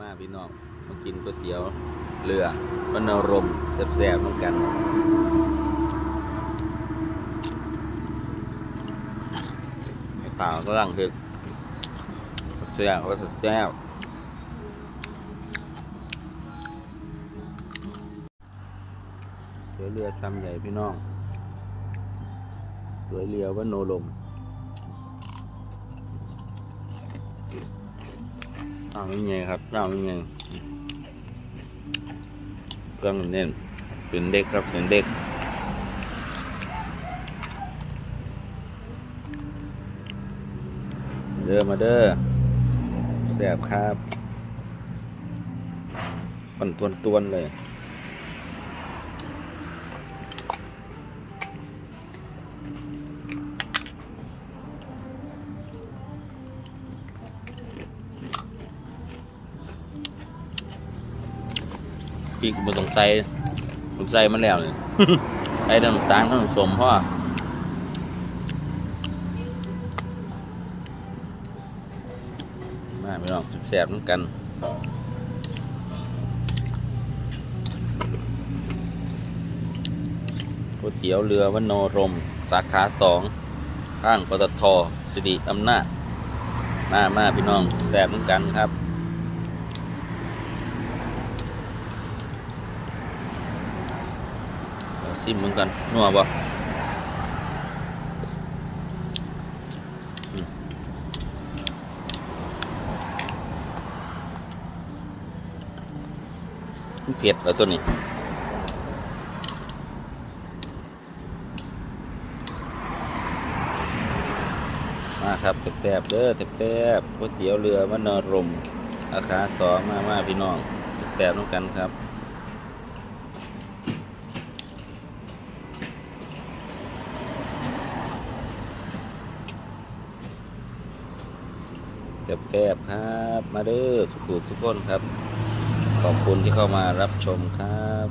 มาพี่น้องมากินก๋วยเตี๋ยวเรือวันนรมแซ่บๆเหมือนกันไอ้ตาก็ลังคือแซ่บก็แซ่บเตี๋ยวเรือซ้ำใหญ่พี่น้องตัวเรือวันโนลม จ้าไม่ไงครับเจ้าไม่ไงเครื่องเน้นเป็นเด็กครับเป็นเด็กเด้อมาเด้อแซบครับปันตวนตวนๆเลยีกบ่ต้องใส่ต้องใส่มันแล้วนี่ใส่น้ำตาลน้ำสมพ่อมาพี่น้องแซ่บๆน้ำกันก๋วยเตี๋ยวเรือวันโนรม สาขาสองข้างปตทสิริอำนาจ มามาพี่น้องแซ่บน้ำกันครับ เอาซิมมึงกันนัวบ่อืมมันเผ็ดแล้วตัวนี้มาครับแซ่บๆเด้อแซ่บๆก๋วยเตี๋ยวเรือวันนรมราคาสองมามาพี่น้องแซ่บๆน้ำกันครับ แซ่บๆครับ มาเด้อสุขุสุขคนครับ ขอบคุณที่เข้ามารับชมครับ